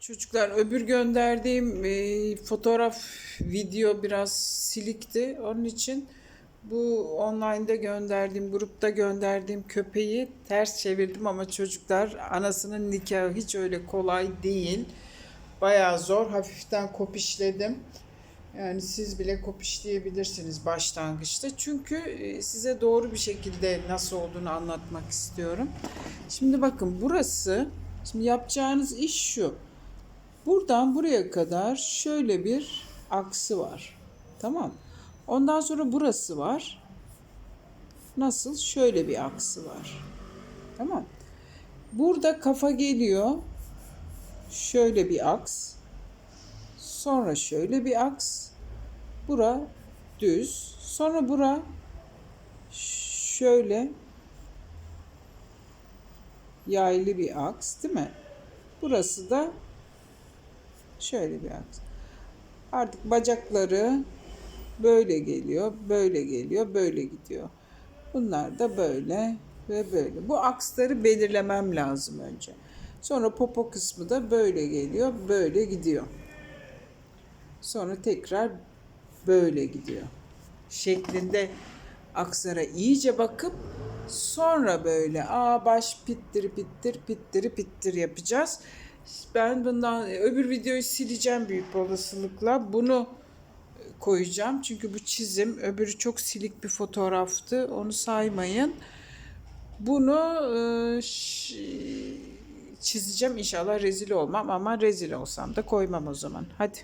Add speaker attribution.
Speaker 1: Çocuklar öbür gönderdiğim e, fotoğraf, video biraz silikti. Onun için bu online'da gönderdiğim, grupta gönderdiğim köpeği ters çevirdim ama çocuklar anasının nikahı hiç öyle kolay değil. Bayağı zor. Hafiften kopişledim. Yani siz bile kopişleyebilirsiniz başlangıçta. Çünkü e, size doğru bir şekilde nasıl olduğunu anlatmak istiyorum. Şimdi bakın burası, şimdi yapacağınız iş şu. Buradan buraya kadar şöyle bir aksı var. Tamam. Ondan sonra burası var. Nasıl? Şöyle bir aksı var. Tamam. Burada kafa geliyor. Şöyle bir aks. Sonra şöyle bir aks. Bura düz. Sonra bura şöyle yaylı bir aks değil mi? Burası da şöyle bir aks. Artık bacakları böyle geliyor, böyle geliyor, böyle gidiyor. Bunlar da böyle ve böyle. Bu aksları belirlemem lazım önce. Sonra popo kısmı da böyle geliyor, böyle gidiyor. Sonra tekrar böyle gidiyor. Şeklinde aksara iyice bakıp sonra böyle a baş pittir pittir pittir pittir yapacağız. Ben bundan öbür videoyu sileceğim büyük olasılıkla. Bunu koyacağım. Çünkü bu çizim öbürü çok silik bir fotoğraftı. Onu saymayın. Bunu e, çizeceğim inşallah rezil olmam ama rezil olsam da koymam o zaman. Hadi.